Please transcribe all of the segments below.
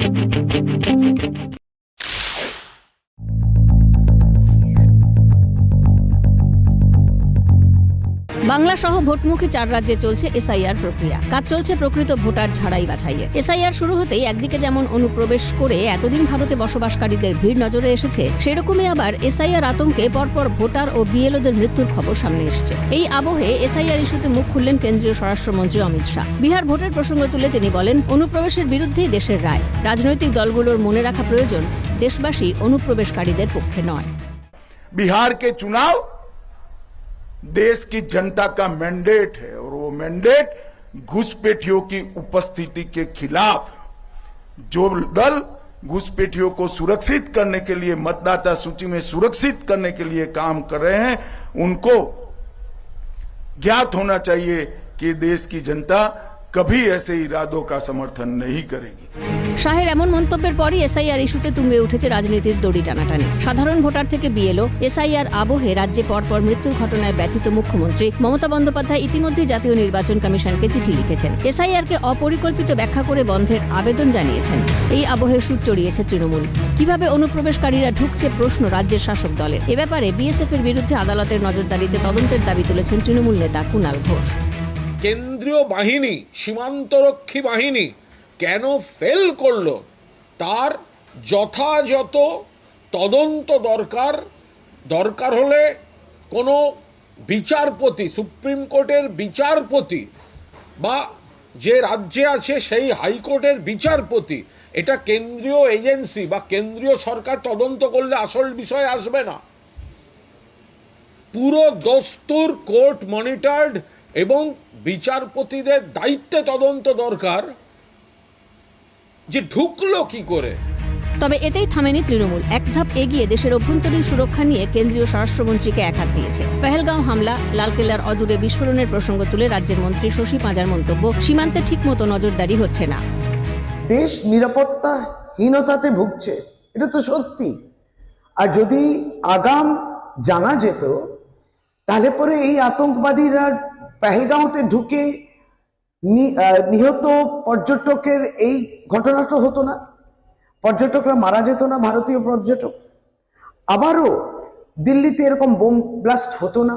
Thank you. Bangla সহ ভোটমুখী চার রাজ্যে চলছে এসআইআর প্রক্রিয়া। কাজ চলছে প্রকৃত ভোটার ছাড়াই বাছাইয়ে। এসআইআর শুরু হতেই একদিকে যেমন অনুপ্রবেশ করে এতদিন ভারতে বসবাসকারীদের ভিড় নজরে এসেছে, সেরকমই আবার এসআইআর আতঙ্কে পরপর ভোটার ও বিএলওদের মৃত্যুর খবর সামনে এসছে। এই আবহে এসআইআর ইস্যুতে মুখ খুললেন কেন্দ্রীয় স্বরাষ্ট্রমন্ত্রী অমিত শাহ। বিহার ভোটের প্রসঙ্গ তুলে তিনি বলেন, অনুপ্রবেশের বিরুদ্ধেই দেশের রায়। রাজনৈতিক দলগুলোর মনে রাখা প্রয়োজন, দেশবাসী অনুপ্রবেশকারীদের পক্ষে নয়। বিহারকে চুনাও देश की जनता का मैंडेट है और वो मैंडेट घुसपैठियों की उपस्थिति के खिलाफ जो दल घुसपैठियों को सुरक्षित करने के लिए, मतदाता सूची में सुरक्षित करने के लिए काम कर रहे हैं, उनको ज्ञात होना चाहिए कि देश की जनता कभी ऐसे इरादों का समर्थन नहीं करेगी। শাহের এমন মন্তব্যের পরই এসআইআর ইস্যুতে তুঙ্গে উঠেছে রাজনীতির দড়ি টানাটানি। সাধারণ ভোটার থেকে বিএলও, এসআইআর আবহে রাজ্যে পরপর মৃত্যুর ঘটনায় ব্যথিত মুখ্যমন্ত্রী মমতা বন্দ্যোপাধ্যায় ইতিমধ্যেই জাতীয় নির্বাচন কমিশনকে চিঠি লিখেছেন। এসআইআরকে অপরিকল্পিত ব্যাখ্যা করে বন্ধের আবেদন জানিয়েছেন। এই আবহে সুর চড়িয়েছে তৃণমূল। কীভাবে অনুপ্রবেশকারীরা ঢুকছে প্রশ্ন রাজ্যের শাসক দলের। এ ব্যাপারে বিএসএফ এর বিরুদ্ধে আদালতের নজরদারিতে তদন্তের দাবি তুলেছেন তৃণমূল নেতা কুণাল ঘোষ। কেন্দ্রীয় বাহিনী, সীমান্তরক্ষী বাহিনী কেন ফেল করল? তার যথাযথ তদন্ত দরকার। দরকার হলে কোনো বিচারপতি, সুপ্রিম কোর্টের বিচারপতি বা যে রাজ্যে আছে সেই হাইকোর্টের বিচারপতি, এটা কেন্দ্রীয় এজেন্সি বা কেন্দ্রীয় সরকার তদন্ত করলে আসল বিষয় আসবে না। পুরো দস্তুর কোর্ট মনিটর্ড এবং বিচারপতিদের দায়িত্বে তদন্ত দরকার। যে ঢুকলো কি করে? তবে এতেই থামেনি তৃণমূল। এক ধাপ এগিয়ে দেশের অভ্যন্তরীণ সুরক্ষা নিয়ে কেন্দ্রীয় স্বরাষ্ট্রমন্ত্রীকে এক হাত দিয়েছে। পেহেলগাঁও হামলা লালকেল্লার অদূরে বিস্ফোরণের প্রসঙ্গ তুলে রাজ্যের মন্ত্রী শশী পাঁজার মন্তব্য সীমান্তে ঠিকমতো নজরদারি হচ্ছে না। দেশ নিরাপত্তাহীনতাতে ভুগছে এটা তো সত্যি। আর যদি আগাম জানা যেত তাহলে পরে এই আতঙ্কবাদীরা পেহেলগাঁওতে ঢুকে নিহত পর্যটকের এই ঘটনাটা হতো না। পর্যটকরা মারা যেত না, ভারতীয় পর্যটক। আবারও দিল্লিতে এরকম বোম ব্লাস্ট হতো না।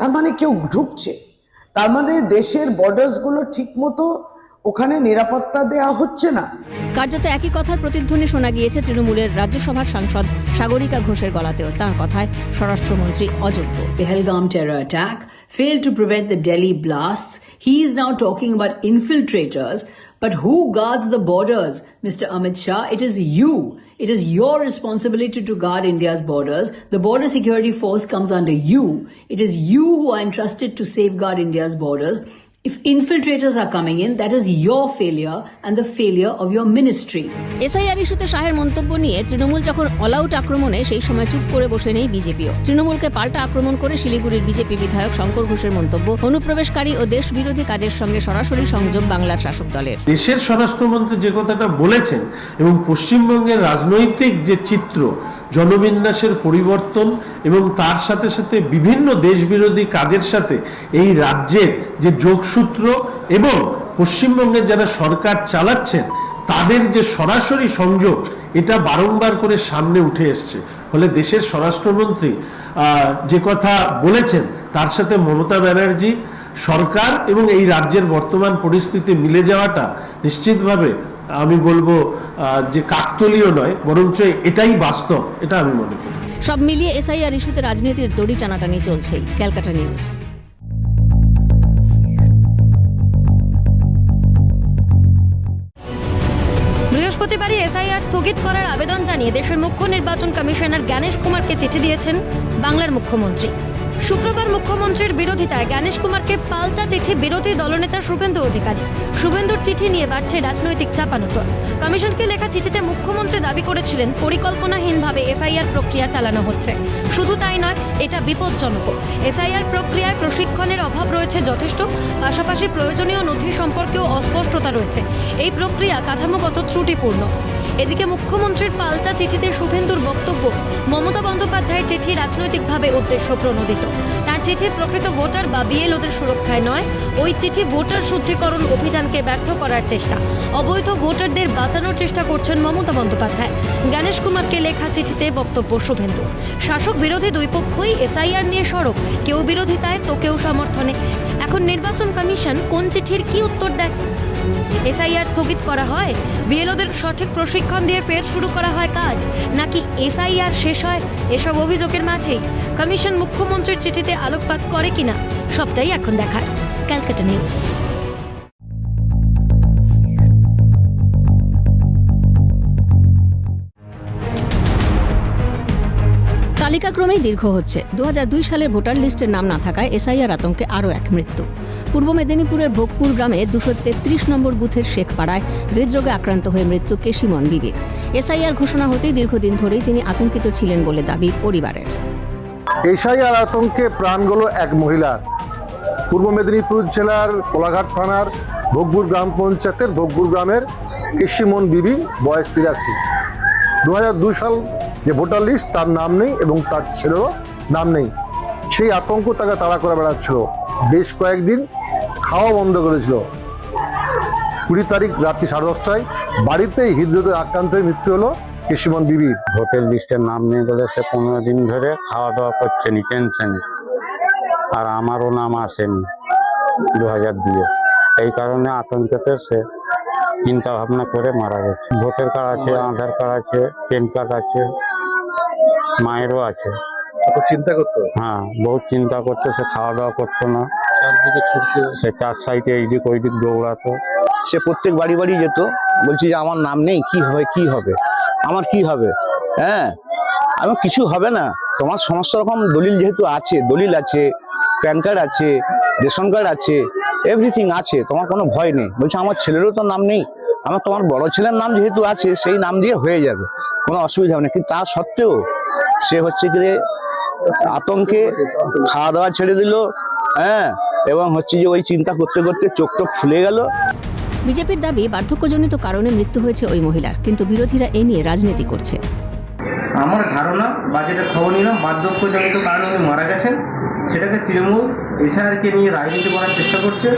তার মানে কেউ ঢুকছে। তার মানে দেশের বর্ডার্সগুলো ঠিকমতো ওখানে নিরাপত্তা দেওয়া হচ্ছে না কার্যত একই কথার প্রতিধ্বনি শোনা গিয়েছে তৃণমূলের রাজ্যসভার সাংসদ সাগরিকা ঘোষের গলাতেও তার কথায় স্বরাষ্ট্রমন্ত্রী অযোগ্য Pahalgam terror attack failed to prevent the Delhi blasts. He is now talking about infiltrators. But who guards the borders, Mr. Amit Shah? It is you. It is your responsibility to guard India's borders. The border security force comes under you. It is you who are entrusted to safeguard India's borders. If infiltrators are coming in, that is your failure and the failure of your ministry. SIR ইস্যুতে শাহের মন্তব্য নিয়ে তৃণমূল যখন all out আক্রমণে সেই সময় চুপ করে বসে নেই বিজেপিও। তৃণমূলকে পাল্টা আক্রমণ করে শিলিগুড়ির বিজেপি বিধায়ক শঙ্কর ঘোষের মন্তব্য। অনুপ্রবেশকারী ও দেশ বিরোধী কাজের সঙ্গে সরাসরি সংযোগ বাংলার শাসক দলের। দেশের স্বরাষ্ট্রমন্ত্রী যে কথাটা বলেছেন এবং পশ্চিমবঙ্গের রাজনৈতিক যে চিত্র জনবিন্যাসের পরিবর্তন এবং তার সাথে সাথে বিভিন্ন দেশবিরোধী কাজের সাথে এই রাজ্যের যে যোগসূত্র এবং পশ্চিমবঙ্গের যারা সরকার চালাচ্ছেন, তাদের যে সরাসরি সংযোগ, এটা বারংবার করে সামনে উঠে এসছে। ফলে দেশের স্বরাষ্ট্রমন্ত্রী যে কথা বলেছেন, তার সাথে মমতা ব্যানার্জি, সরকার এবং এই রাজ্যের বর্তমান পরিস্থিতি মিলে যাওয়াটা নিশ্চিতভাবে আমি বলব যে কাকতলীয় নয়, বরঞ্চ এটাই বাস্তব, এটা আমি মনে করি। সব মিলিয়ে এসআইআর ইস্যুতে রাজনীতির দড়ি টানাটানি চলছেই, ক্যালকাটা নিউজ। বৃহস্পতিবারই এসআইআর স্থগিত করার আবেদন জানিয়ে দেশের মুখ্য নির্বাচন কমিশনার জ্ঞানেশ কুমারকে চিঠি দিয়েছেন বাংলার মুখ্যমন্ত্রী। শুক্রবার মুখ্যমন্ত্রীর বিরোধিতায় জ্ঞানেশ কুমারকে পাল্টা চিঠি বিরোধী দলনেতা শুভেন্দু অধিকারী। শুভেন্দুর চিঠি নিয়ে বাড়ছে রাজনৈতিক চাপানোতর। কমিশনকে লেখা চিঠিতে মুখ্যমন্ত্রী দাবি করেছিলেন, পরিকল্পনাহীনভাবে এসআইআর প্রক্রিয়া চালানো হচ্ছে। শুধু তাই নয়, এটা বিপজ্জনক। এসআইআর প্রক্রিয়ায় প্রশিক্ষণের অভাব রয়েছে যথেষ্ট, পাশাপাশি প্রয়োজনীয় নথি সম্পর্কেও অস্পষ্টতা রয়েছে। এই প্রক্রিয়া কাঠামোগত ত্রুটিপূর্ণ। এদিকে মুখ্যমন্ত্রীর পাল্টা চিঠিতে শুভেন্দুর বক্তব্য, মমতা বন্দ্যোপাধ্যায়ের চিঠি রাজনৈতিকভাবে উদ্দেশ্য প্রণোদিত তার চিঠি প্রকৃত ভোটার বা বিএলওদের সুরক্ষায় নয়, ওই চিঠি ভোটার শুদ্ধিকরণ অভিযানকে ব্যর্থ করার চেষ্টা। অবৈধ ভোটারদের বাঁচানোর চেষ্টা করছেন মমতা বন্দ্যোপাধ্যায়। গণেশ কুমারকে লেখা চিঠিতে বক্তব্য শুভেন্দু। শাসক বিরোধী দুই পক্ষই এসআইআর নিয়ে সড়ক কেউ বিরোধিতায়, তো কেউ সমর্থনে। এখন নির্বাচন কমিশন কোন চিঠির কি উত্তর দেয়? এসআইআর স্থগিত করা হয়? বিএলওদের সঠিক প্রশিক্ষণ দিয়ে ফের শুরু করা হয় কাজ? নাকি এসআইআর শেষ হয়? এসব অভিযোগের মাঝেই কমিশন মুখ্যমন্ত্রীর চিঠিতে আলোকপাত করে কিনা? সবটাই এখন দেখার। ক্যালকাটা নিউজ। তালিকাক্রমেই দীর্ঘ হচ্ছে। দু হাজার দুই সালের ভোটার লিস্টের নাম না থাকায় এসআইআর আতঙ্কে আরও এক মৃত্যু। পূর্ব মেদিনীপুরের ভোগপুর গ্রামে দুশো তেত্রিশ নম্বর বুথের শেখ পাড়ায় হৃদরোগে আক্রান্ত হয়ে মৃত্যু কেশিমন বিবির। এসআইআর ঘোষণা হতেই দীর্ঘদিন ধরেই তিনি আতঙ্কিত ছিলেন বলে দাবি পরিবারের। এশাইয়ার আতঙ্কে প্রাণ গেল এক মহিলার। পূর্ব মেদিনীপুর জেলার কোলাঘাট থানার ভোগপুর গ্রাম পঞ্চায়েতের ভোগপুর গ্রামের কেশিমন বিবি, বয়স তিরাশি। দু সাল যে ভোটার লিস্ট, তার নাম নেই এবং তার ছেলেরও নাম নেই। সেই আতঙ্ক তাকে তাড়া করে বেড়াচ্ছিল। বেশ কয়েকদিন খাওয়া বন্ধ করেছিল। কুড়ি তারিখ রাত্রি সাড়ে দশটায় বাড়িতেই হৃদরোগে আক্রান্ত হয়ে মৃত্যু হলো কৃষিমন বিবির ভোটের লিস্টের নাম নিয়ে গেলে সে পনেরো দিন ধরে খাওয়া দাওয়া করছে নি, টেনশনে। আর আমারও নাম আসেনি দু হাজার দিয়ে এই কারণে আতঙ্কতে সে। চিন্তা ভাবনা করে মারা গেছে। ভোটার কার্ড আছে আধার কার্ড আছে প্যান কার্ড আছে মায়েরও আছে। চিন্তা করতো? হ্যাঁ বহুত চিন্তা করতো সে খাওয়া দাওয়া করতো না। সে চার সাইডে এইদিক ওইদিক দৌড়াতো। সে প্রত্যেক বাড়ি বাড়ি যেত। বলছি যে আমার নাম নেই কি হবে কি হবে? আমার কি হবে? হ্যাঁ? আমার কিছু হবে না। তোমার সমস্ত রকম দলিল যেহেতু আছে দলিল আছে প্যান কার্ড আছে রেশন কার্ড আছে এভরিথিং আছে তোমার কোনো ভয় নেই। বলছে আমার ছেলেরও তো নাম নেই আমার তোমার বড় ছেলের নাম যেহেতু আছে সেই নাম দিয়ে হয়ে যাবে কোনো অসুবিধা হবে না। কিন্তু তা সত্ত্বেও সে হচ্ছে কি আতঙ্কে খাওয়া দাওয়া ছেড়ে দিল হ্যাঁ এবং হচ্ছে যে ওই চিন্তা করতে করতে চোখ টোক ফুলে গেল। বিজেপির দাবি বার্ধক্যজনিত কারণে মৃত্যু হয়েছে ওই মহিলার কিন্তু বিরোধীরা এ নিয়ে রাজনীতি করছে। আমার ধারণা বা যেটা খবর নিলাম বার্ধক্যজনিত কারণে উনি মারা গেছেন। সেটাকে তৃণমূল এসআরকে নিয়ে রাজনীতি করার চেষ্টা করছে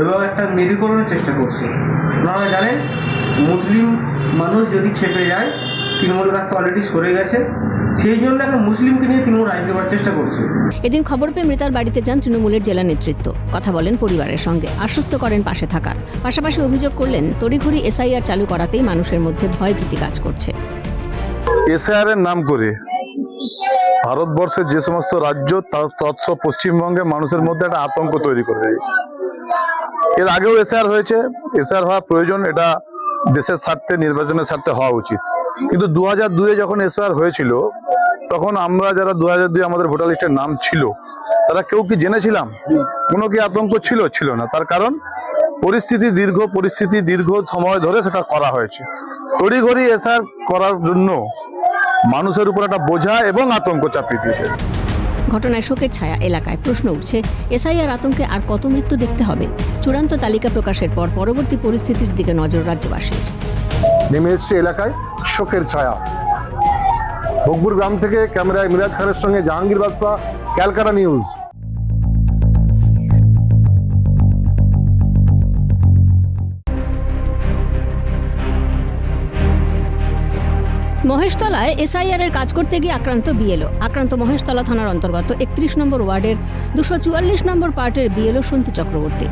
এবং একটা মেরুকরণের চেষ্টা করছে। আপনারা জানেন মুসলিম মানুষ যদি খেপে যায় তৃণমূলের কাছে অলরেডি সরে গেছে। সেই জন্য একটা মুসলিমকে নিয়ে তৃণমূল রাজনীতি করার চেষ্টা করছে। এদিন খবর পেয়ে মৃতার বাড়িতে যান তৃণমূলের জেলা নেতৃত্ব। কথা বলেন পরিবারের সঙ্গে। আশ্বস্ত করেন পাশে থাকার। পাশাপাশি অভিযোগ করলেন তড়িঘড়ি এসআইআর চালু করাতেই মানুষের মধ্যে ভয় ভীতি কাজ করছে। এসআর এর নাম করে ভারতবর্ষের যে সমস্ত রাজ্য তৎস পশ্চিমবঙ্গে মানুষের মধ্যে একটা আতঙ্ক তৈরি করে দিয়েছে। এর আগেও এসআর হয়েছে। এসআর হওয়া প্রয়োজন এটা দেশের স্বার্থে, নির্বাচনের স্বার্থে হওয়া উচিত। কিন্তু দু হাজার যখন এসআর হয়েছিল, তখন আমরা যারা দু হাজার দুই আমাদের ভোটার লিস্টের নাম ছিল, তারা কেউ কি জেনেছিলাম? কোনো কি আতঙ্ক ছিল? ছিল না। তার কারণ, পরিস্থিতি দীর্ঘ পরিস্থিতি দীর্ঘ সময় ধরে সেটা করা হয়েছে। তড়িঘড়ি এসআর করার জন্য মানুষের উপর একটা বোঝা এবং আতঙ্ক চাপিয়ে দিয়েছে। ঘটনায় শোকের ছায়া এলাকায় প্রশ্ন উঠছে এসআইআর আতঙ্কে আর কত মৃত্যু দেখতে হবে? চূড়ান্ত তালিকা প্রকাশের পর পরবর্তী পরিস্থিতির দিকে নজর রাজ্যবাসীর। নেমে এসছে এলাকায় শোকের ছায়া। ভোগপুর গ্রাম থেকে ক্যামেরায় মিরাজ খানের সঙ্গে জাহাঙ্গীর বাদশাহ ক্যালকাটা নিউজ। মহেশতলায় এসআইআর এর কাজ করতে গিয়ে আক্রান্ত বিএলও। আক্রান্ত মহেশতলা থানার অন্তর্গত একত্রিশ নম্বর ওয়ার্ডের দুশো চুয়াল্লিশ নম্বর পার্টের বিএলও সন্তু চক্রবর্তী।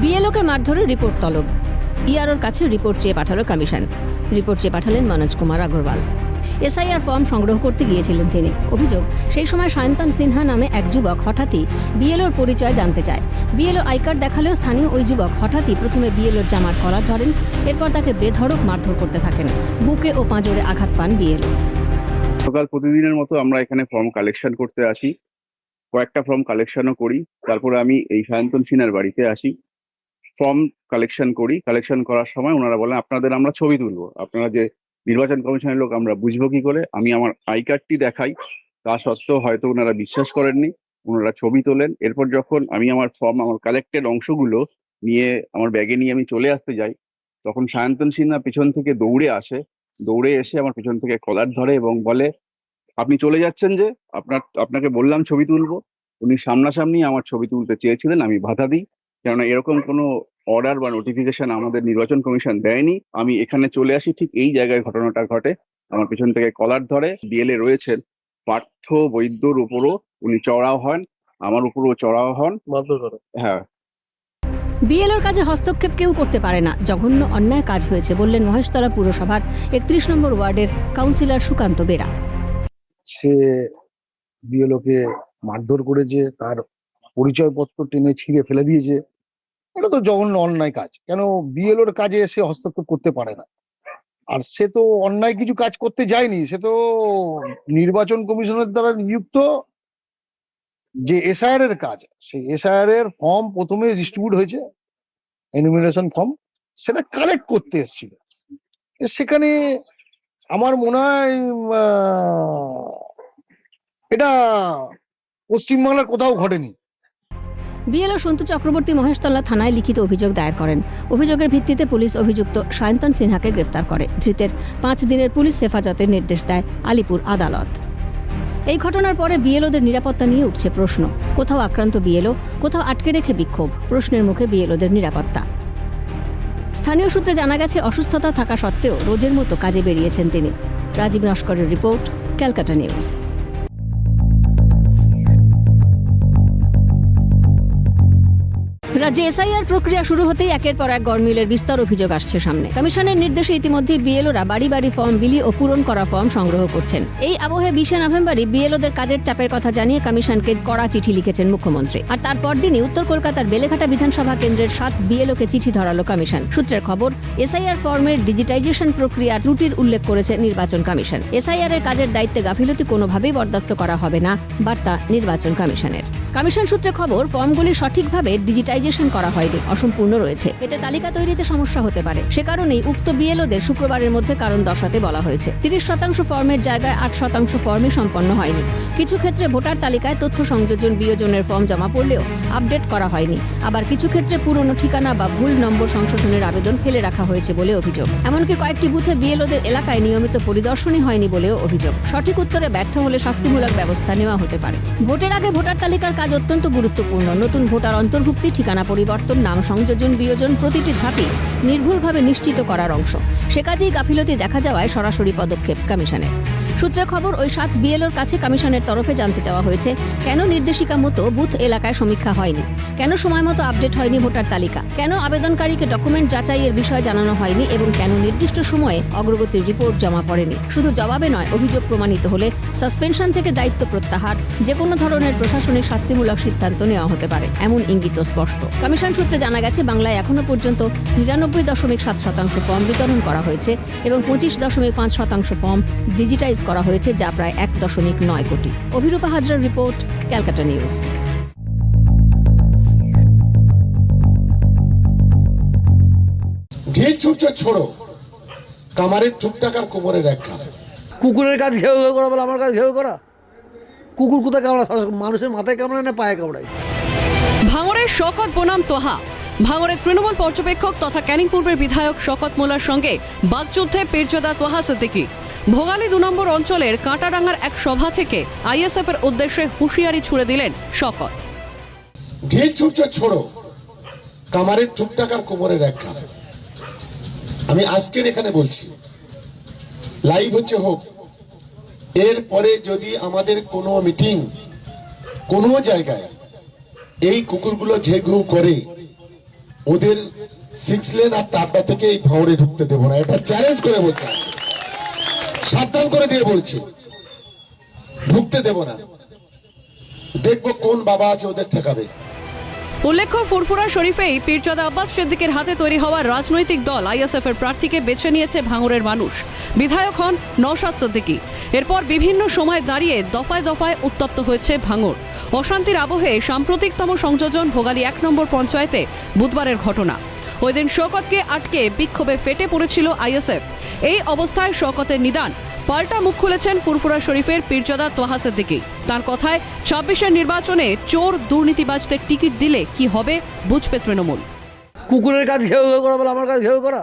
বিএলওকে মারধরের রিপোর্ট তলব। ইআরওর কাছে রিপোর্ট চেয়ে পাঠালো কমিশন। রিপোর্ট চেয়ে পাঠালেন মনোজ কুমার আগরওয়াল। এসআইআর ফর্ম সংগ্রহ করতে গিয়েছিলেন তিনি। অভিযোগ, সেই সময় সায়ন্তন সিনহা নামে এক যুবক হঠাৎই বিএলওর পরিচয় জানতে চায়। বিএলও আই কার্ড দেখালেও স্থানীয় ওই যুবক হঠাৎই প্রথমে বিএলওর জামার কলার ধরেন, এরপর তাকে বেধড়ক মারধর করতে থাকেন। বুকে ও পাঁজরে আঘাত পান বিএলও। সকাল প্রতিদিনের মতো আমরা এখানে ফর্ম কালেকশন করতে আসি। কয়েকটা ফর্ম কালেকশনও করি। তারপরে আমি এই সায়ন্তন সিনহার বাড়িতে আসি। ফর্ম কালেকশন করি। কালেকশন করার সময় ওনারা বলেন, আপনাদের আমরা ছবি তুলবো। আপনারা যে নির্বাচন কমিশনের লোক আমরা বুঝব কি করে? আমি আমার আই কার্ডটি দেখাই। তা সত্ত্বেও হয়তো ওনারা বিশ্বাস করেননি। ওনারা ছবি তোলেন। এরপর যখন আমি আমার ফর্ম, আমার কালেক্টেড অংশগুলো নিয়ে আমার ব্যাগে নিয়ে আমি চলে আসতে যাই, তখন সায়ন্তন সিনহা পিছন থেকে দৌড়ে আসে। দৌড়ে এসে আমার পেছন থেকে কলার ধরে এবং বলে, আপনি চলে যাচ্ছেন যে? আপনার, আপনাকে বললাম ছবি তুলবো। উনি সামনাসামনি আমার ছবি তুলতে চেয়েছিলেন, আমি বাধা দিই। কেননা এরকম কোনো অর্ডার বা নোটিফিকেশন আমাদের নির্বাচন কমিশন দেয়নি। আমি এখানে চলে আসি ঠিক এই জায়গায় ঘটনাটা ঘটে। আমার পেছন থেকে কলার ধরে বিএলএ রয়েছেন পার্থ বৈদ্যর উপরও উনি চড়াও হন আমার উপরও চড়াও হন। হ্যাঁ। বিএলওর কাজে হস্তক্ষেপ কেউ করতে পারে না। জঘন্য অন্যায় কাজ হয়েছে বললেন মহেশতলা পুরসভার একত্রিশ নম্বর ওয়ার্ডের কাউন্সিলর সুকান্ত বেরা। সে বিএলওকে মারধর করেছে তার পরিচয়পত্র টেনে ছিঁড়ে ফেলে দিয়েছে। এটা তো জঘন্য অন্যায় কাজ। কেন বিএলওর কাজে সে হস্তক্ষেপ করতে পারে না। আর সে তো অন্যায় কিছু কাজ করতে যায়নি। সে তো নির্বাচন কমিশনের দ্বারা নিযুক্ত যে এসআইআর এর কাজ, সেই এসআইআর এর ফর্ম প্রথমে ডিস্ট্রিবিউট হয়েছে এনুমিনেশন ফর্ম সেটা কালেক্ট করতে এসেছিল। সেখানে আমার মনে হয় এটা পশ্চিমবাংলার কোথাও ঘটেনি। বিএলও সন্তু চক্রবর্তী মহেশতলা থানায় লিখিত অভিযোগ দায়ের করেন। অভিযোগের ভিত্তিতে পুলিশ অভিযুক্ত সায়ন্তন সিনহাকে গ্রেফতার করে। ধৃতের পাঁচ দিনের পুলিশ হেফাজতের নির্দেশ দেয় আলিপুর আদালত। এই ঘটনার পরে বিএলওদের নিরাপত্তা নিয়ে উঠছে প্রশ্ন। কোথাও আক্রান্ত বিএলও, কোথাও আটকে রেখে বিক্ষোভ। প্রশ্নের মুখে বিএলওদের নিরাপত্তা। স্থানীয় সূত্রে জানা গেছে, অসুস্থতা থাকা সত্ত্বেও রোজের মতো কাজে বেরিয়েছেন তিনি। রাজীব নস্করের রিপোর্ট, ক্যালকাটা নিউজ। রাজ্যে এসআইআর প্রক্রিয়া শুরু হতেই একের পর এক গরমিলের বিস্তর অভিযোগ আসছে সামনে। কমিশনের নির্দেশে ইতিমধ্যে বিএলওরা বাড়ি বাড়ি ফর্ম বিলি ও পূরণ করা ফর্ম সংগ্রহ করছেন। এই আবহে বিশে নভেম্বরই বিএলওদের কাজের চাপের কথা জানিয়ে কমিশনকে কড়া চিঠি লিখেছেন মুখ্যমন্ত্রী। আর তারপর দিনই উত্তর কলকাতার বেলেঘাটা বিধানসভা কেন্দ্রের সাত বিএলওকে চিঠি ধরালো কমিশন। সূত্রের খবর, এসআইআর ফর্মের ডিজিটাইজেশন প্রক্রিয়া ত্রুটির উল্লেখ করেছে নির্বাচন কমিশন। এসআইআর এর কাজের দায়িত্বে গাফিলতি কোনোভাবেই বরদাস্ত করা হবে না, বার্তা নির্বাচন কমিশনের। কমিশন সূত্রে খবর, ফর্মগুলি সঠিকভাবে ডিজিটাইজেশন করা হয়নি, অসম্পূর্ণ রয়েছে। এতে তালিকা তৈরিতে সমস্যা হতে পারে। সে কারণেই উক্ত বিএলওদের শুক্রবারের মধ্যে কারণ দর্শাতে বলা হয়েছে। তিরিশ শতাংশ ফর্মের জায়গায় আট শতাংশ ফর্মে সম্পন্ন হয়নি। কিছু ক্ষেত্রে ভোটার তালিকায় তথ্য সংযোজন বিয়োজনের ফর্ম জমা পড়লেও আপডেট করা হয়নি। আবার কিছু ক্ষেত্রে পুরনো ঠিকানা বা ভুল নম্বর সংশোধনের আবেদন ফেলে রাখা হয়েছে বলে অভিযোগ। এমনকি কয়েকটি বুথে বিএলওদের এলাকায় নিয়মিত পরিদর্শনই হয়নি বলেও অভিযোগ। সঠিক উত্তরে ব্যর্থ হলে শাস্তিমূলক ব্যবস্থা নেওয়া হতে পারে। ভোটের আগে ভোটার তালিকার কাজ অত্যন্ত গুরুত্বপূর্ণ। নতুন ভোটার অন্তর্ভুক্তি ঠিকানা পরিবর্তন, নাম সংযোজন, বিয়োজন প্রতিটি ধাপই নির্ভুলভাবে নিশ্চিত করার অংশ। সে কাজেই গাফিলতি দেখা যাওয়ায় সরাসরি পদক্ষেপ কমিশনের। সূত্রে খবর, ওই সাত বিএলওর কাছে কমিশনের তরফে জানতে চাওয়া হয়েছে, কেন নির্দেশিকা মতো বুথ এলাকায় সমীক্ষা হয়নি? কেন সময় মতো আপডেট হয়নি ভোটার তালিকা? কেন আবেদনকারীকে ডকুমেন্ট যাচাইয়ের বিষয় জানানো হয়নি এবং কেন নির্দিষ্ট সময়ে অগ্রগতির রিপোর্ট জমা পড়েনি? শুধু জবাবে নয়, অভিযোগ প্রমাণিত হলে সাসপেনশন থেকে দায়িত্ব প্রত্যাহার যে কোনো ধরনের প্রশাসনিক শাস্তিমূলক সিদ্ধান্ত নেওয়া হতে পারে, এমন ইঙ্গিত স্পষ্ট। কমিশন সূত্রে জানা গেছে, বাংলায় এখনও পর্যন্ত নিরানব্বই দশমিক সাত শতাংশ ফর্ম বিতরণ করা হয়েছে এবং পঁচিশ দশমিক পাঁচ শতাংশ ফর্ম ডিজিটাইজ করা হয়েছে যা প্রায় এক দশমিক নয় কোটি। অভিরূপা হাজরার রিপোর্ট ক্যালকাটা নিউজ। ছুটছে ছোড়ো। কামারের টুকটাক আর কোমরের এক কুকুরের কাজ ঘেউ ঘেউ করা বলে আমার কাজ ঘেউ করা। কুকুর কোথায় কামড়া মানুষের মাথায় কামড়ায় না পায়ে কামড়ায়? ভাঙড়ের শকত বনাম তোহা। ভাঙড়ের তৃণমূল পর্যবেক্ষক তথা ক্যানিং পূর্বের বিধায়ক শকত মোল্লার সঙ্গে বাগযুদ্ধে পীরজোদা তোহা সিদ্দিকি। ভোগালী দু নম্বর অঞ্চলের কাঁটাডাঙ্গার এক সভা থেকে আইএসএফ এর উদ্দেশ্যে হুঁশিয়ারি ছুড়ে দিলেন শকত। ছোড়ো। কামারের কোমরের এক আমি আজকের এখানে বলছি লাইভ হচ্ছে হোক এরপরে যদি আমাদের কোনো মিটিং কোনো জায়গায় এই কুকুরগুলো ঘে ঘু করে, ওদের সিক্স লেন আর টাটা থেকে এই ভাঁড়ে ঢুকতে দেবো না। এটা চ্যালেঞ্জ করে বলছি। সাবধান করে দিয়ে বলছি ঢুকতে দেব না। দেখব কোন বাবা আছে ওদের ঠেকাবে। উল্লেখ্য, ফুরফুরা শরীফেই পীরজাদা আব্বাস সিদ্দিকের হাতে তৈরি হওয়া রাজনৈতিক দল আইএসএফ এর প্রার্থীকে বেছে নিয়েছে ভাঙড়ের মানুষ। বিধায়ক হন নওশাদ সিদ্দিকি। এরপর বিভিন্ন সময় দাঁড়িয়ে দফায় দফায় উত্তপ্ত হয়েছে ভাঙড় অশান্তির আবহে সাম্প্রতিকতম সংযোজন ভোগালী এক নম্বর পঞ্চায়েতে বুধবারের ঘটনা। ওই দিন শওকতকে আটকে বিক্ষোভে ফেটে পড়েছিল আইএসএফ। এই অবস্থায় শওকতের নিদান। পাল্টা মুখ খুলেছেন ফুরফুরা শরীফের পীরজাদা তোহা সিদ্দিকি তার কথায়, ছাব্বিশের নির্বাচনে চোর দুর্নীতিবাজদের টিকিট দিলে কি হবে, বুঝবে তৃণমূল। কুকুরের কাজ ঘেউ ঘেউ করা বলে আমার কাজ ঘেউ করা?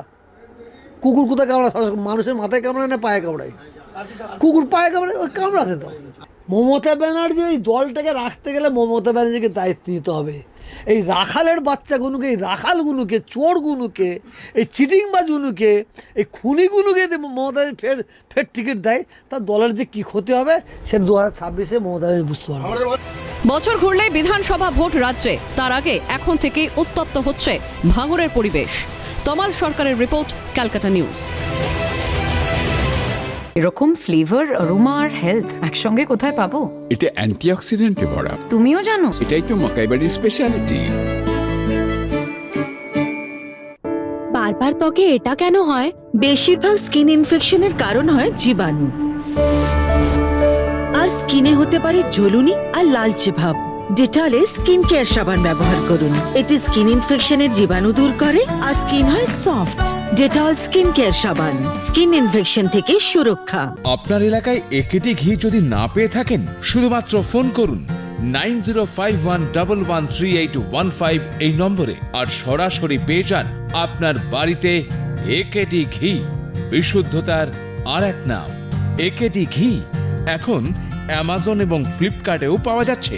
কুকুর কোথায় কামড়ায়? মানুষের মাথায় কামড়ায় না পায়ে কামড়ায়? কুকুর পায়ে কামড়ায়, ওই কামড়াতে দাও। মমতা ব্যানার্জি ওই দলটাকে রাখতে গেলে মমতা ব্যানার্জিকে দায়িত্ব দিতে হবে। এই রাখালের বাচ্চাগুলোকে এই রাখালগুলোকে চোরগুলোকে এই চিটিংবাজগুলোকে এই খুনিগুলোকে মমতা ফের ফের টিকিট দেয় তার দলের যে কী ক্ষতি হবে সেটা দু হাজার ছাব্বিশে মমতা বুঝতে পারবে। বছর ঘুরলেই বিধানসভা ভোট রাজ্যে তার আগে এখন থেকেই উত্তপ্ত হচ্ছে ভাঙরের পরিবেশ। তমাল সরকারের রিপোর্ট ক্যালকাটা নিউজ। এরকম ফ্লেভার অরোমা আর হেলথ একসঙ্গে কোথায় পাবো? এটা অ্যান্টিঅক্সিডেন্টে ভরা। তুমিও জানো? এটাই তো মকাইবাড়ির স্পেশালিটি বারবার ত্বকে এটা কেন হয়? বেশিরভাগ স্কিন ইনফেকশনের কারণ হয় জীবাণু। আর স্কিনে হতে পারে জ্বলুনি আর লালচে ভাব। ডেটলে স্কিন কেয়ার সাবান ব্যবহার করুন। এটি স্কিন ইনফেকশনের জীবাণু দূর করে আর স্কিন হয় সফট ডেটল স্কিন কেয়ার সাবান স্কিন ইনফেকশন থেকে সুরক্ষা। আপনার এলাকায় একেটি ঘি যদি না পেয়ে থাকেন, শুধুমাত্র ফোন করুন nine zero five one double one three eight one five এই নম্বরে আর সরাসরি পেয়ে যান আপনার বাড়িতে একেটি ঘি। বিশুদ্ধতার আর এক নাম, একেটি ঘি। এখন অ্যামাজন এবং ফ্লিপকার্টেও পাওয়া যাচ্ছে।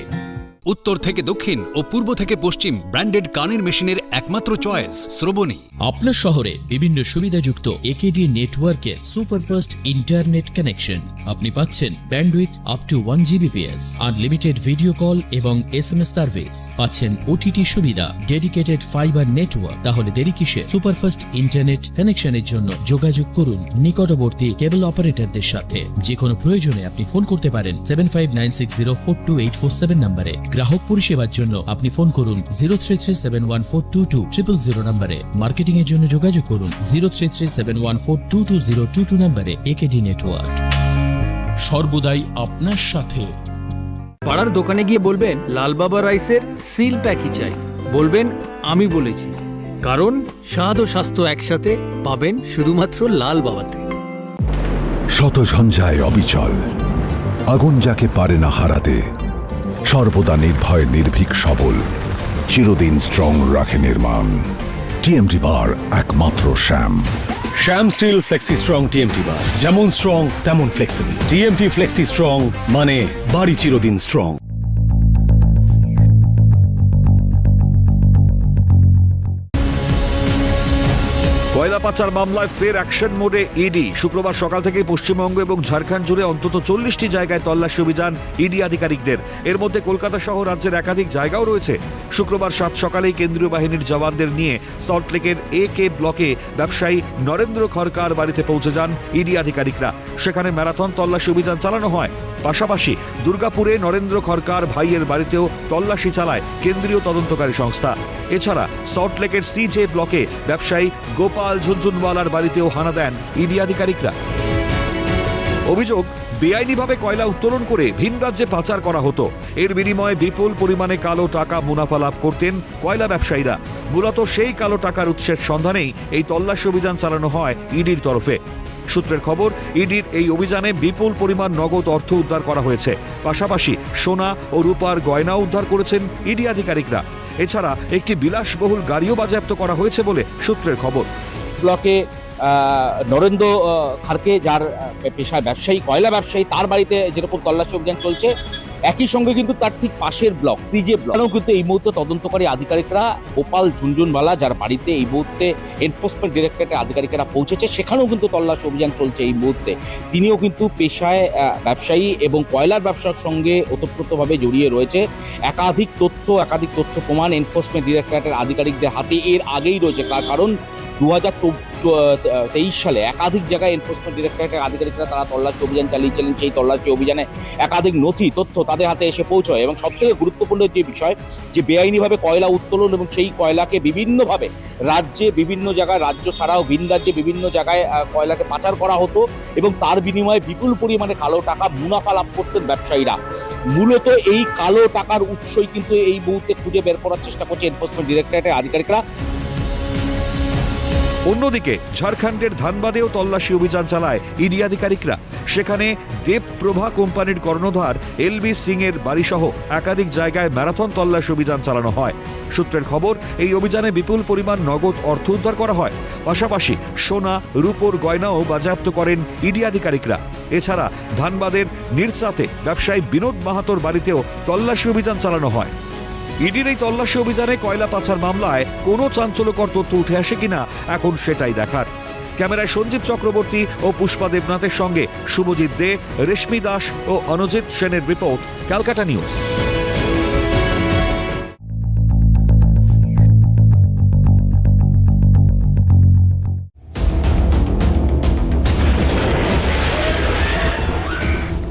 উত্তর থেকে দক্ষিণ ও পূর্ব থেকে পশ্চিম ব্র্যান্ডেড কানের মেশিনের একমাত্র চয়েস, শ্রবণী। আপনার শহরে বিভিন্ন সুবিধাযুক্ত একেডি নেটওয়ার্কের সুপারফাস্ট ইন্টারনেট কানেকশন। আপনি পাচ্ছেন bandwidth up to one Gbps unlimited video call এবং এস এম এস সার্ভিস। পাচ্ছেন ওটিটি সুবিধা ডেডিকেটেড ফাইবার নেটওয়ার্ক তাহলে দেরি কিসে সুপারফাস্ট ইন্টারনেট কানেকশনের জন্য যোগাযোগ করুন নিকটবর্তী কেবল অপারেটরদের সাথে। যে কোনো প্রয়োজনে আপনি ফোন করতে পারেন seven five nine six zero four two eight four seven নম্বরে। গ্রাহক পরিষেবার জন্য আপনি ফোন করুন zero three three seven one four two two triple zero নম্বরে। মার্কেটিং এর জন্য যোগাযোগ করুন zero three three seven one four two two zero two two নম্বরে একেডি নেটওয়ার্ক সর্বদাই আপনার সাথে। পাড়ার দোকানে গিয়ে বলবেন লাল বাবা রাইসের সিল প্যাকই চাই। বলবেন আমি বলেছি। কারণ স্বাদ ও স্বাস্থ্য একসাথে পাবেন শুধুমাত্র লাল বাবাতে। শত ঝঞ্ঝায় অবিচল। আগুন যাকে পারে না হারাতে সর্বদা নির্ভয়, নির্ভীক, সবল। চিরদিন স্ট্রং রাখে নির্মাণ। টিএমটি বার একমাত্র Shyam. Shyam steel flexi strong TMT bar যেমন স্ট্রং তেমন ফ্লেক্সিবল টিএমটি ফ্লেক্সি স্ট্রং মানে বাড়ি চিরদিন স্ট্রং কয়লা পাচার মামলায় ফের অ্যাকশন মোডে ইডি। শুক্রবার সকাল থেকে পশ্চিমবঙ্গ এবং ঝাড়খণ্ড জুড়ে অন্তত চল্লিশটি জায়গায় তল্লাশি অভিযান ইডি আধিকারিকদের। এর মধ্যে কলকাতা সহ রাজ্যের একাধিক জায়গাও রয়েছে। শুক্রবার সাত সকালেই কেন্দ্রীয় বাহিনীর জওয়ানদের নিয়ে সল্টলেকের এ কে ব্লকে ব্যবসায়ী নরেন্দ্র খরকার বাড়িতে পৌঁছে যান ইডি আধিকারিকরা। সেখানে ম্যারাথন তল্লাশি অভিযান চালানো হয়। পাশাপাশি দুর্গাপুরে নরেন্দ্র খরকার ভাইয়ের বাড়িতেও তল্লাশি চালায় কেন্দ্রীয় তদন্তকারী সংস্থা। এছাড়া সল্টলেকের সিজে ব্লকে ব্যবসায়ী গোপাল ঝুনঝুনওয়ালার বাড়িতেও হানা দেন ইডি আধিকারিকরা। অভিযোগ, বেআইনিভাবে কয়লা উত্তোলন করে ভিন রাজ্যে পাচার করা হতো। এর বিনিময়ে বিপুল পরিমাণে কালো টাকা মুনাফা লাভ করতেন কয়লা ব্যবসায়ীরা। মূলত সেই কালো টাকার উৎসের সন্ধানেই এই তল্লাশি অভিযান চালানো হয় ইডির তরফে। সূত্রের খবর, ইডির এই অভিযানে বিপুল পরিমাণ নগদ অর্থ উদ্ধার করা হয়েছে। পাশাপাশি সোনা ও রূপার গয়না উদ্ধার করেছেন ইডি আধিকারিকরা। এছাড়া একটি বিলাসবহুল গাড়িও বাজেয়াপ্ত করা হয়েছে বলে সূত্রের খবর। ব্লকে নরেন্দ্র খারকে, যার পেশায় ব্যবসায়ী, কয়লা ব্যবসায়ী, তার বাড়িতে যেরকম তল্লাশি অভিযান চলছে, একই সঙ্গে কিন্তু তার ঠিক পাশের ব্লক, সিজে ব্লকেও কিন্তু এই মুহূর্তে তদন্তকারী আধিকারিকরা গোপাল ঝুনঝুনওয়ালা যার বাড়িতে এই মুহূর্তে এনফোর্সমেন্ট ডিরেক্টরেটের আধিকারিকেরা পৌঁছেছে, সেখানেও কিন্তু তল্লাশি অভিযান চলছে এই মুহূর্তে। তিনিও কিন্তু পেশায় ব্যবসায়ী এবং কয়লার ব্যবসার সঙ্গে ওতপ্রোতভাবে জড়িয়ে রয়েছে। একাধিক তথ্য একাধিক তথ্য প্রমাণ এনফোর্সমেন্ট ডিরেক্টরেটের আধিকারিকদের হাতে, এর আগেই রয়েছে। তার কারণ? দু হাজার তেইশ সালে একাধিক জায়গায় এনফোর্সমেন্ট ডিরেক্টরেটের আধিকারিকরা তারা তল্লাশি অভিযান চালিয়েছিলেন। সেই তল্লাশি অভিযানে একাধিক নথি, তথ্য তাদের হাতে এসে পৌঁছয় এবং সবথেকে গুরুত্বপূর্ণ যে বিষয়, যে বেআইনিভাবে কয়লা উত্তোলন এবং সেই কয়লাকে বিভিন্নভাবে রাজ্যে বিভিন্ন জায়গায়, রাজ্য ছাড়াও ভিন রাজ্যে বিভিন্ন জায়গায় কয়লাকে পাচার করা হতো এবং তার বিনিময়ে বিপুল পরিমাণে কালো টাকা মুনাফা লাভ করতেন ব্যবসায়ীরা। মূলত এই কালো টাকার উৎসই কিন্তু এই মুহূর্তে খুঁজে বের করার চেষ্টা করছে এনফোর্সমেন্ট ডিরেক্টরেটের আধিকারিকরা। অন্যদিকে, ঝাড়খণ্ডের ধানবাদেও তল্লাশি অভিযান চালায় ইডি আধিকারিকরা। সেখানে দেবপ্রভা কোম্পানির কর্ণধার এলবি সিং এর বাড়িসহ একাধিক জায়গায় ম্যারাথন তল্লাশি অভিযান চালানো হয়। সূত্রের খবর, এই অভিযানে বিপুল পরিমাণ নগদ অর্থ উদ্ধার করা হয়। পাশাপাশি সোনা, রূপোর গয়নাও বাজেয়াপ্ত করেন ইডি আধিকারিকরা। এছাড়া ধানবাদের নির্চাতে ব্যবসায়ী বিনোদ মাহাতোর বাড়িতেও তল্লাশি অভিযান চালানো হয়। ইডির এই তল্লাশি অভিযানে কয়লা পাচার মামলায় কোনো চাঞ্চল্যকর তথ্য উঠে আসে কিনা, এখন সেটাই দেখার। ক্যামেরায় সঞ্জীব চক্রবর্তী ও পুষ্পা দেবনাথের সঙ্গে শুভজিৎ দে, রেশমি দাস ও অনুজিৎ সেনের রিপোর্ট, ক্যালকাটা নিউজ।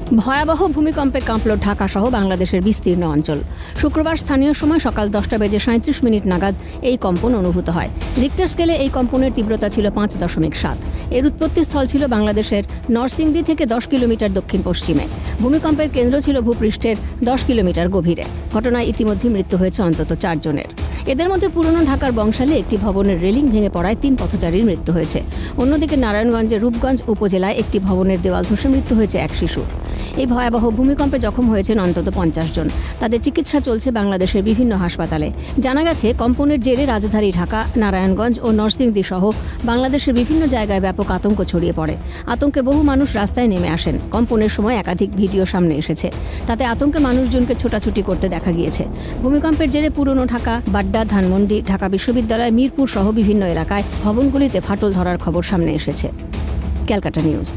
ভয়াবহ ভূমিকম্পে কাঁপল ঢাকা সহ বাংলাদেশের বিস্তীর্ণ অঞ্চল। শুক্রবার স্থানীয় সময় সকাল দশটা বেজে সাঁত্রিশ মিনিট নাগাদ এই কম্পন অনুভূত হয়। রিক্টার স্কেলে এই কম্পনের তীব্রতা ছিল পাঁচ দশমিক সাত। এর উৎপত্তি স্থল ছিল বাংলাদেশের নরসিংদী থেকে দশ কিলোমিটার দক্ষিণ পশ্চিমে। ভূমিকম্পের কেন্দ্র ছিল ভূপৃষ্ঠের দশ কিলোমিটার গভীরে। ঘটনায় ইতিমধ্যে মৃত্যু হয়েছে অন্তত চারজনের এদের মধ্যে পুরনো ঢাকার বংশালে একটি ভবনের রেলিং ভেঙে পড়ায় তিন পথচারীর মৃত্যু হয়েছে। অন্যদিকে নারায়ণগঞ্জের রূপগঞ্জ উপজেলায় একটি ভবনের দেওয়াল ধসে মৃত্যু হয়েছে এক শিশুর। এই ভয়াবহ ভূমিকম্পে জখম হয়েছেন অন্তত পঞ্চাশ জন। তাদের চিকিৎসা চলছে বাংলাদেশের বিভিন্ন হাসপাতালে। জানা গেছে, কম্পনের জেরে রাজধানী ঢাকা, নারায়ণগঞ্জ ও নরসিংদী সহ বাংলাদেশের বিভিন্ন জায়গায় ব্যাপক আতঙ্ক ছড়িয়ে পড়ে। আতঙ্কে বহু মানুষ রাস্তায় নেমে আসেন। কম্পনের সময় একাধিক ভিডিও সামনে এসেছে। তাতে আতঙ্কে মানুষজনকে ছোটাছুটি করতে দেখা গিয়েছে। ভূমিকম্পের জেরে পুরনো ঢাকা, বাড্ডা, ধানমন্ডি, ঢাকা বিশ্ববিদ্যালয়, মিরপুর সহ বিভিন্ন এলাকায় ভবনগুলিতে ফাটল ধরার খবর সামনে এসেছে। Calcutta News.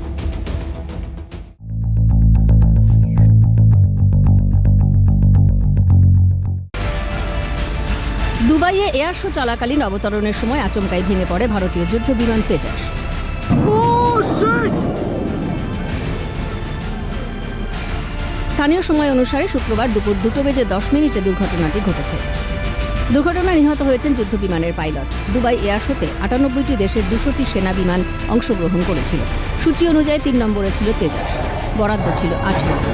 দুবাইয়ে এয়ার শো চলাকালীন অবতরণের সময় আচমকাই ভেঙে পড়ে ভারতীয় যুদ্ধ বিমান তেজাস। স্থানীয় সময় অনুসারে শুক্রবার দুপুর দুটো বেজে দশ মিনিটে দুর্ঘটনাটি ঘটেছে। দুর্ঘটনায় নিহত হয়েছেন যুদ্ধ বিমানের পাইলট। দুবাই এয়ার শোতে আটানব্বইটি দেশের দুশোটি সেনা বিমান অংশগ্রহণ করেছিল। সূচি অনুযায়ী তিন নম্বরে ছিল তেজাস। বরাদ্দ ছিল আট মিনিট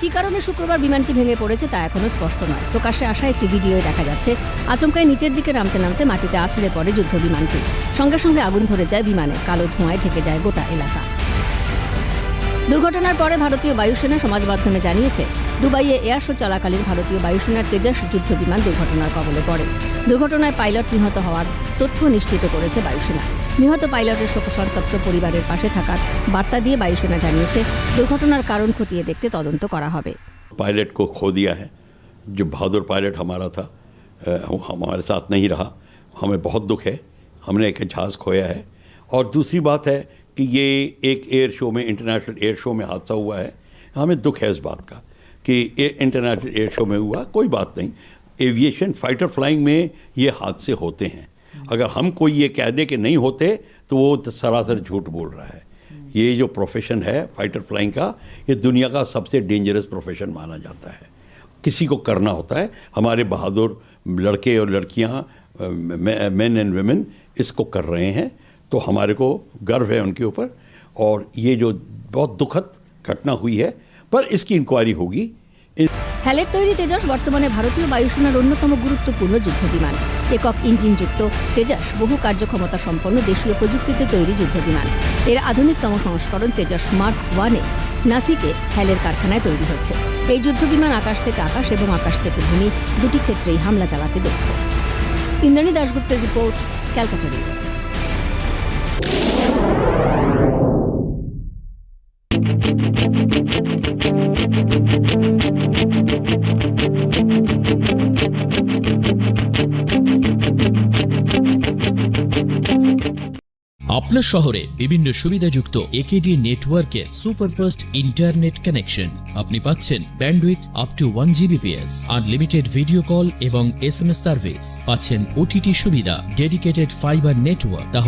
কী কারণে শুক্রবার বিমানটি ভেঙে পড়েছে তা এখনও স্পষ্ট নয়। প্রকাশ্যে আসা একটি ভিডিওয় দেখা যাচ্ছে। আচমকায় নিচের দিকে নামতে নামতে মাটিতে আছড়ে পড়ে যুদ্ধ বিমানটি। সঙ্গে সঙ্গে আগুন ধরে যায় বিমানে। কালো ধোঁয়ায় ঢেকে যায় গোটা এলাকা। দুর্ঘটনার পরে ভারতীয় বায়ুসেনা সমাজ মাধ্যমে জানিয়েছে, দুবাইয়ে এয়ার শো চলাকালীন ভারতীয় বায়ুসেনার তেজাস যুদ্ধ বিমান দুর্ঘটনার কবলে পড়ে। দুর্ঘটনায় পাইলট নিহত হওয়ার তথ্য নিশ্চিত করেছে বায়ুসেনা। নিহত পাইলটের শোকসন্তপ্ত পরিবারের পাশে থাকার বার্তা দিয়ে বায়ুসেনা জানিয়েছে দুর্ঘটনার কারণ খতিয়ে দেখতে তদন্ত করা হবে पायलट को खो दिया है जो बहादुर पायलट हमारा था अ, वो हमारे साथ नहीं रहा हमें बहुत दुख है हमने एक जहाज़ खोया है और दूसरी बात है कि ये एक एयर शो में इंटरनेशनल एयर शो में हादसा हुआ है हमें दुख है इस बात का कि ये इंटरनेशनल एयर शो में हुआ कोई बात नहीं एविएशन फाइटर फ्लाइंग में ये हादसे होते हैं अगर हम कोई ये कह दे कि नहीं होते तो वो सरासर झूठ बोल रहा है। ये जो प्रोफेशन है फाइटर फ्लाइंग का, ये दुनिया का सबसे डेंजरस प्रोफेशन माना जाता है। किसी को करना होता है। हमारे बहादुर लड़के और लड़कियाँ मैन एंड वुमेन इसको कर रहे हैं। तो हमारे को गर्व है उनके ऊपर। और ये जो बहुत दुखद घटना हुई है, पर इसकी इंक्वायरी होगी হ্যালের তৈরি তেজাস বর্তমানে ভারতীয় বায়ুসেনার অন্যতম গুরুত্বপূর্ণ যুদ্ধ বিমান একক ইঞ্জিনযুক্ত তেজাস বহু কার্যক্ষমতা সম্পন্ন দেশীয় প্রযুক্তিতে তৈরি যুদ্ধ বিমান এর আধুনিকতম সংস্করণ তেজাস মার্ক ওয়ানে নাসিকে হ্যালের কারখানায় তৈরি হচ্ছে। এই যুদ্ধ বিমান আকাশ থেকে আকাশ এবং আকাশ থেকে ভূমি দুটি ক্ষেত্রেই হামলা চালাতে দক্ষ। ইন্দ্রাণী দাশগুপ্তের রিপোর্ট, ক্যালকাটা নিউজ। আপনার শহরে বিভিন্ন সুবিধাযুক্ত একেডি নেটওয়ার্কের সুপারফাস্ট ইন্টারনেট কানেকশন। আপনি পাচ্ছেন bandwidth up to one Gbps unlimited video call এবং এস এম এস সার্ভিস পাচ্ছেন ওটিটি সুবিধা ডেডিকেটেড ফাইবার নেটওয়ার্ক তাহলে